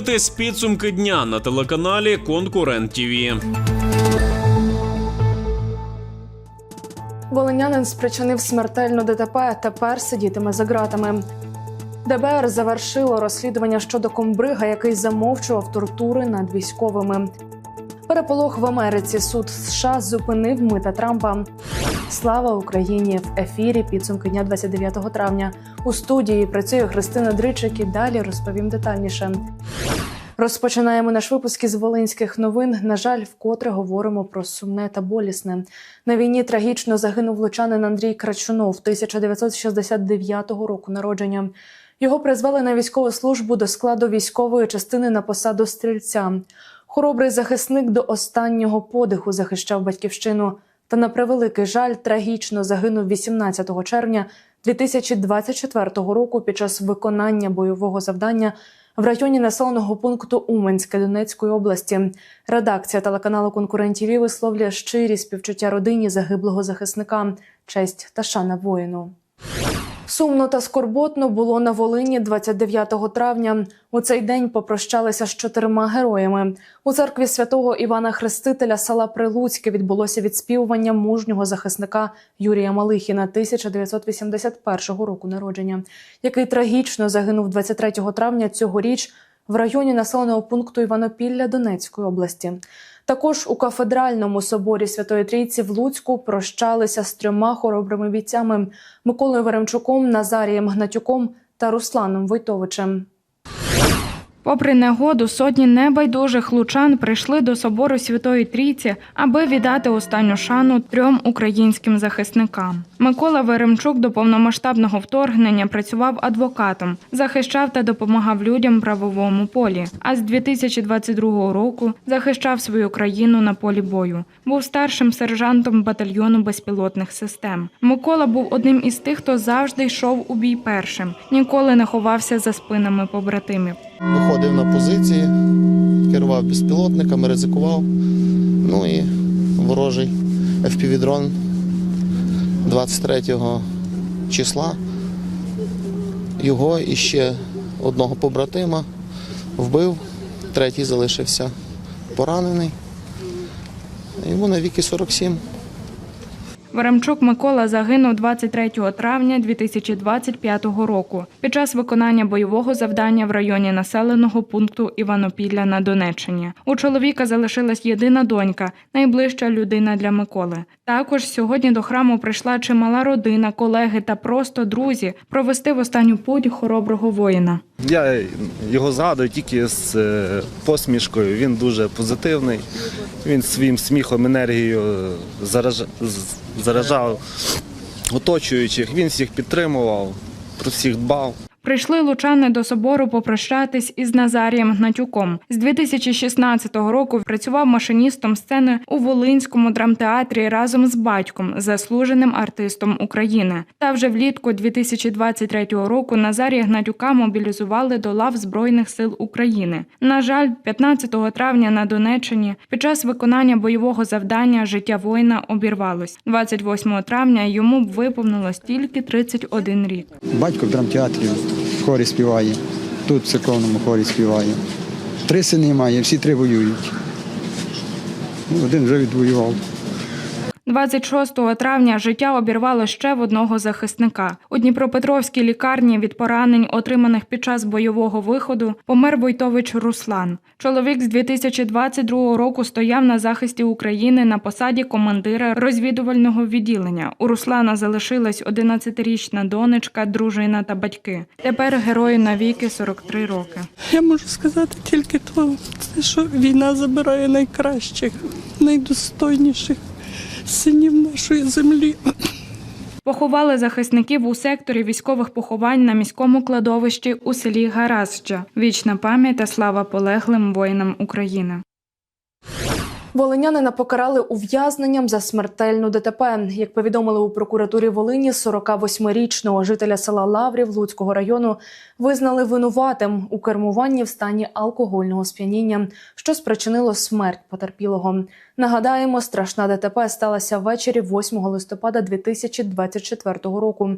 Дивитесь підсумки дня на телеканалі Конкурент ТІВІ. Волинянин спричинив смертельну ДТП. Тепер сидітиме за ґратами. ДБР завершило розслідування щодо комбрига, який замовчував тортури над військовими. Переполох в Америці. Суд США зупинив мита Трампа. Слава Україні! В ефірі підсумки дня 29 травня. У студії працює Христина Дричик і далі розповім детальніше. Розпочинаємо наш випуск із волинських новин. На жаль, вкотре говоримо про сумне та болісне. На війні трагічно загинув лучанин Андрій Крачунов 1969 року народження. Його призвали на військову службу до складу військової частини на посаду стрільця. Хоробрий захисник до останнього подиху захищав батьківщину. Та на превеликий жаль трагічно загинув 18 червня 2024 року під час виконання бойового завдання в районі населеного пункту Уманське Донецької області. Редакція телеканалу Конкурентів висловлює щирі співчуття родині загиблого захисника, честь та шана воїну. Сумно та скорботно було на Волині 29 травня. У цей день попрощалися з чотирма героями. У церкві святого Івана Хрестителя села Прилуцьке відбулося відспівування мужнього захисника Юрія Малихіна 1981 року народження, який трагічно загинув 23 травня цьогоріч в районі населеного пункту Іванопілля Донецької області. Також у кафедральному соборі Святої Трійці в Луцьку прощалися з трьома хоробрими бійцями Миколою Веремчуком, Назарієм Гнатюком та Русланом Войтовичем. Попри негоду, сотні небайдужих лучан прийшли до собору Святої Трійці, аби віддати останню шану трьом українським захисникам. Микола Веремчук до повномасштабного вторгнення працював адвокатом, захищав та допомагав людям правовому полі. А з 2022 року захищав свою країну на полі бою. Був старшим сержантом батальйону безпілотних систем. Микола був одним із тих, хто завжди йшов у бій першим, ніколи не ховався за спинами побратимів. Виходив на позиції, керував безпілотниками, ризикував. Ну і ворожий FPV-дрон 23 числа. Його і ще одного побратима вбив, третій залишився поранений. Йому на віки 47. Веремчук Микола загинув 23 травня 2025 року під час виконання бойового завдання в районі населеного пункту Іванопілля на Донеччині. У чоловіка залишилась єдина донька, найближча людина для Миколи. Також сьогодні до храму прийшла чимала родина, колеги та просто друзі провести в останню путь хороброго воїна. Я його згадую тільки з е, посмішкою. Він дуже позитивний. Він своїм сміхом, енергією е, заража- заражав оточуючих. Він всіх підтримував, про всіх дбав. Прийшли лучани до собору попрощатись із Назарієм Гнатюком. З 2016 року працював машиністом сцени у Волинському драмтеатрі разом з батьком, заслуженим артистом України. Та вже влітку 2023 року Назарія Гнатюка мобілізували до лав Збройних сил України. На жаль, 15 травня на Донеччині під час виконання бойового завдання життя воїна обірвалось. 28 травня йому виповнилось тільки 31 рік. Батько в драмтеатрі в хорі співає, тут в церковному хорі співає. Три сини має, всі три воюють. Ну, Один вже відвоював. 26 травня життя обірвало ще в одного захисника. У Дніпропетровській лікарні від поранень, отриманих під час бойового виходу, помер Войтович Руслан. Чоловік з 2022 року стояв на захисті України на посаді командира розвідувального відділення. У Руслана залишилась 11-річна донечка, дружина та батьки. Тепер герою навіки 43 роки. Я можу сказати тільки то, що війна забирає найкращих, найдостойніших синів нашої землі. Поховали захисників у секторі військових поховань на міському кладовищі у селі Гаразджа. Вічна пам'ять та слава полеглим воїнам України. Волинянина покарали ув'язненням за смертельну ДТП. Як повідомили у прокуратурі Волині, 48-річного жителя села Лаврів Луцького району визнали винуватим у кермуванні в стані алкогольного сп'яніння, що спричинило смерть потерпілого. Нагадаємо, страшна ДТП сталася ввечері 8 листопада 2024 року.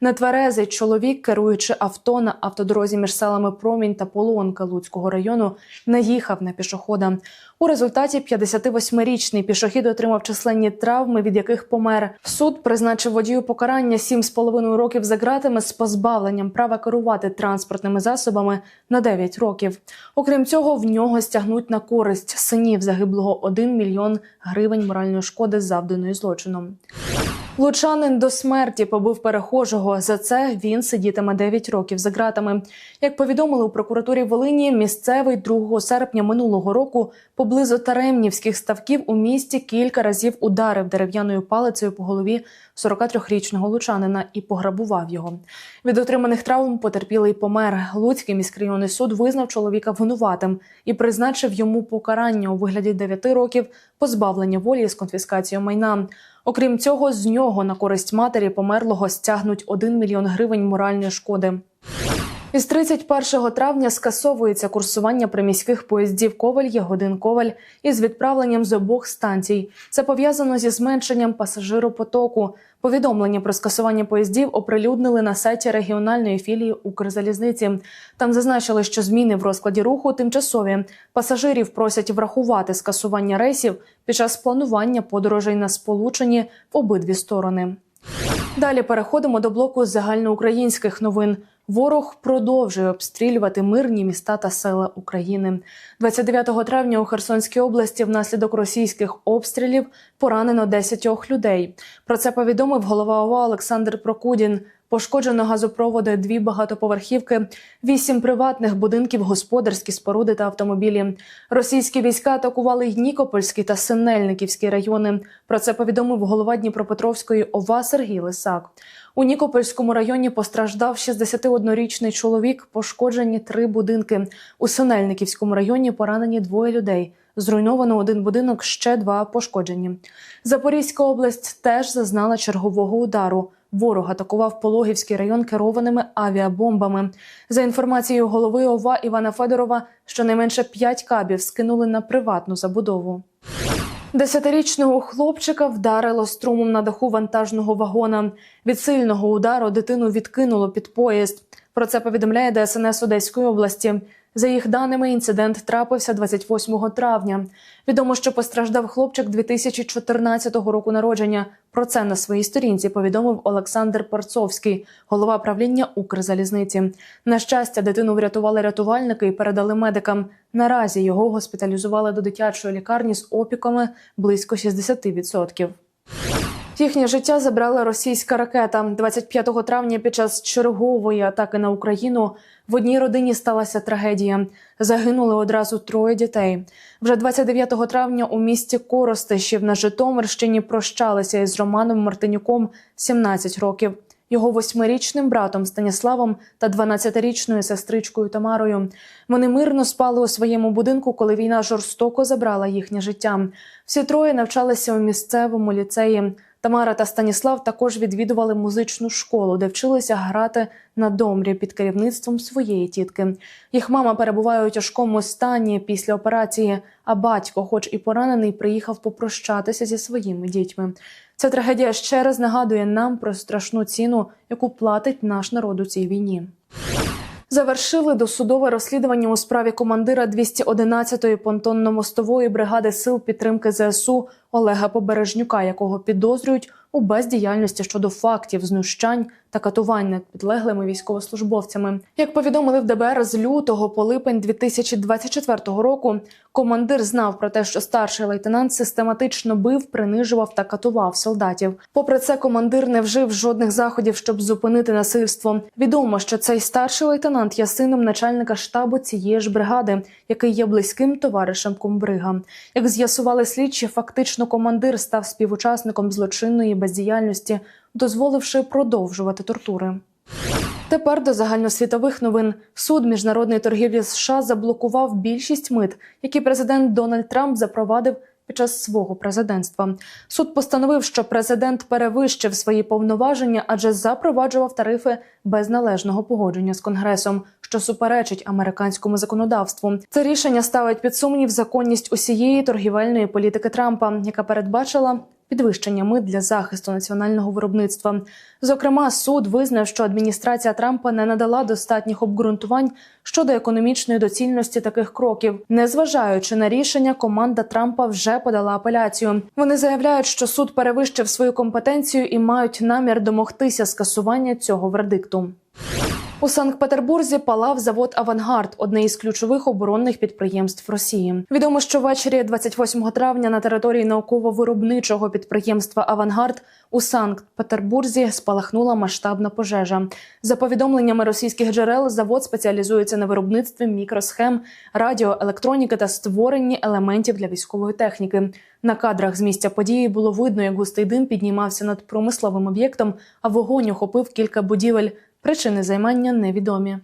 Нетверезий чоловік, керуючи авто на автодорозі між селами Промінь та Полонка Луцького району, наїхав на пішохода. У результаті 58-річний пішохід отримав численні травми, від яких помер. Суд призначив водію покарання 7,5 років за ґратами з позбавленням права керувати транспортними засобами на 9 років. Окрім цього, в нього стягнуть на користь синів загиблого 1 мільйон гривень моральної шкоди, завданої злочином. Лучанин до смерті побив перехожого. За це він сидітиме 9 років за ґратами. Як повідомили у прокуратурі Волині, місцевий 2 серпня минулого року поблизу Таремнівських ставків у місті кілька разів ударив дерев'яною палицею по голові 43-річного лучанина і пограбував його. Від отриманих травм потерпілий помер. Луцький міськрайонний суд визнав чоловіка винуватим і призначив йому покарання у вигляді 9 років позбавлення волі з конфіскацією майна. Окрім цього, з нього на користь матері померлого стягнуть 1 мільйон гривень моральної шкоди. Із 31 травня скасовується курсування приміських поїздів Коваль Ягодин Коваль із відправленням з обох станцій. Це пов'язано зі зменшенням пасажиропотоку. Повідомлення про скасування поїздів оприлюднили на сайті регіональної філії Укрзалізниці. Там зазначили, що зміни в розкладі руху тимчасові. Пасажирів просять врахувати скасування рейсів під час планування подорожей на сполучені в обидві сторони. Далі переходимо до блоку загальноукраїнських новин. Ворог продовжує обстрілювати мирні міста та села України. 29 травня у Херсонській області внаслідок російських обстрілів поранено 10 людей. Про це повідомив голова ОВА Олександр Прокудін. Пошкоджено газопроводи, дві багатоповерхівки, вісім приватних будинків, господарські споруди та автомобілі. Російські війська атакували й Нікопольський та Синельниківський райони. Про це повідомив голова Дніпропетровської ОВА Сергій Лисак. У Нікопольському районі постраждав 61-річний чоловік, пошкоджені три будинки. У Синельниківському районі поранені двоє людей. Зруйновано один будинок, ще два пошкоджені. Запорізька область теж зазнала чергового удару. Ворог атакував Пологівський район керованими авіабомбами. За інформацією голови ОВА Івана Федорова, щонайменше п'ять кабів скинули на приватну забудову. Десятирічного хлопчика вдарило струмом на даху вантажного вагона. Від сильного удару дитину відкинуло під поїзд. Про це повідомляє ДСНС Одеської області. За їх даними, інцидент трапився 28 травня. Відомо, що постраждав хлопчик 2014 року народження. Про це на своїй сторінці повідомив Олександр Парцовський, голова правління Укрзалізниці. На щастя, дитину врятували рятувальники і передали медикам. Наразі його госпіталізували до дитячої лікарні з опіками близько 60%. Їхнє життя забрала російська ракета. 25 травня під час чергової атаки на Україну в одній родині сталася трагедія. Загинули одразу троє дітей. Вже 29 травня у місті Коростишів на Житомирщині прощалися із Романом Мартинюком 17 років. Його восьмирічним братом Станіславом та 12-річною сестричкою Тамарою. Вони мирно спали у своєму будинку, коли війна жорстоко забрала їхнє життя. Всі троє навчалися у місцевому ліцеї. Тамара та Станіслав також відвідували музичну школу, де вчилися грати на домрі під керівництвом своєї тітки. Їх мама перебуває у тяжкому стані після операції, а батько, хоч і поранений, приїхав попрощатися зі своїми дітьми. Ця трагедія ще раз нагадує нам про страшну ціну, яку платить наш народ у цій війні. Завершили досудове розслідування у справі командира 211-ї понтонно-мостової бригади сил підтримки ЗСУ Олега Побережнюка, якого підозрюють у бездіяльності щодо фактів знущань та катувань над підлеглими військовослужбовцями. Як повідомили в ДБР з лютого по липень 2024 року, командир знав про те, що старший лейтенант систематично бив, принижував та катував солдатів. Попри це, командир не вжив жодних заходів, щоб зупинити насильство. Відомо, що цей старший лейтенант є сином начальника штабу цієї ж бригади, який є близьким товаришем комбрига. Як з'ясували слідчі, фактично командир став співучасником злочинної бездіяльності, дозволивши продовжувати тортури. Тепер до загальносвітових новин суд міжнародної торгівлі США заблокував більшість мит, які президент Дональд Трамп запровадив під час свого президентства. Суд постановив, що президент перевищив свої повноваження, адже запроваджував тарифи без належного погодження з конгресом, що суперечить американському законодавству. Це рішення ставить під сумнів законність усієї торгівельної політики Трампа, яка передбачила підвищення мит для захисту національного виробництва. Зокрема, суд визнав, що адміністрація Трампа не надала достатніх обґрунтувань щодо економічної доцільності таких кроків. Незважаючи на рішення, команда Трампа вже подала апеляцію. Вони заявляють, що суд перевищив свою компетенцію і мають намір домогтися скасування цього вердикту. У Санкт-Петербурзі палав завод Авангард, одне із ключових оборонних підприємств Росії. Відомо, що ввечері 28 травня на території науково-виробничого підприємства Авангард у Санкт-Петербурзі спалахнула масштабна пожежа. За повідомленнями російських джерел, завод спеціалізується на виробництві мікросхем, радіоелектроніки та створенні елементів для військової техніки. На кадрах з місця події було видно, як густий дим піднімався над промисловим об'єктом, а вогонь охопив кілька будівель. Причини займання невідомі.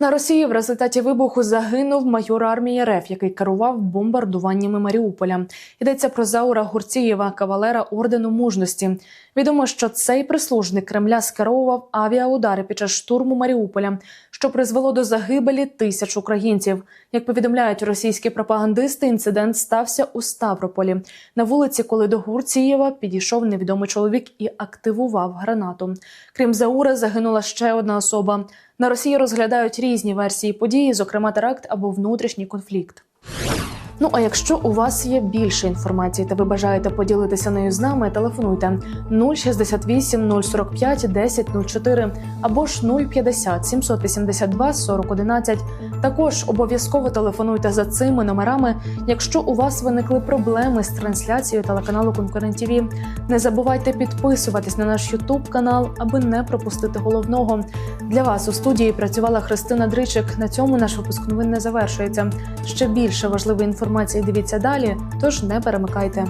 На Росії в результаті вибуху загинув майор армії РФ, який керував бомбардуваннями Маріуполя. Йдеться про Заура Гурцієва, кавалера ордену мужності. Відомо, що цей прислужник Кремля скеровував авіаудари під час штурму Маріуполя, що призвело до загибелі тисяч українців. Як повідомляють російські пропагандисти, інцидент стався у Ставрополі на вулиці, коли до Гурцієва підійшов невідомий чоловік і активував гранату. Крім Заура, загинула ще одна особа. На Росії розглядають різні версії події, зокрема теракт або внутрішній конфлікт. Ну а якщо у вас є більше інформації та ви бажаєте поділитися нею з нами, телефонуйте 068 045 1004 або ж 050 782 4011. Також обов'язково телефонуйте за цими номерами, якщо у вас виникли проблеми з трансляцією телеканалу Конкурент ТІВІ. Не забувайте підписуватись на наш Ютуб канал, аби не пропустити головного. Для вас у студії працювала Христина Дричик. На цьому наш випуск новин не завершується. Ще більше важливої інформації дивіться далі, тож не перемикайте.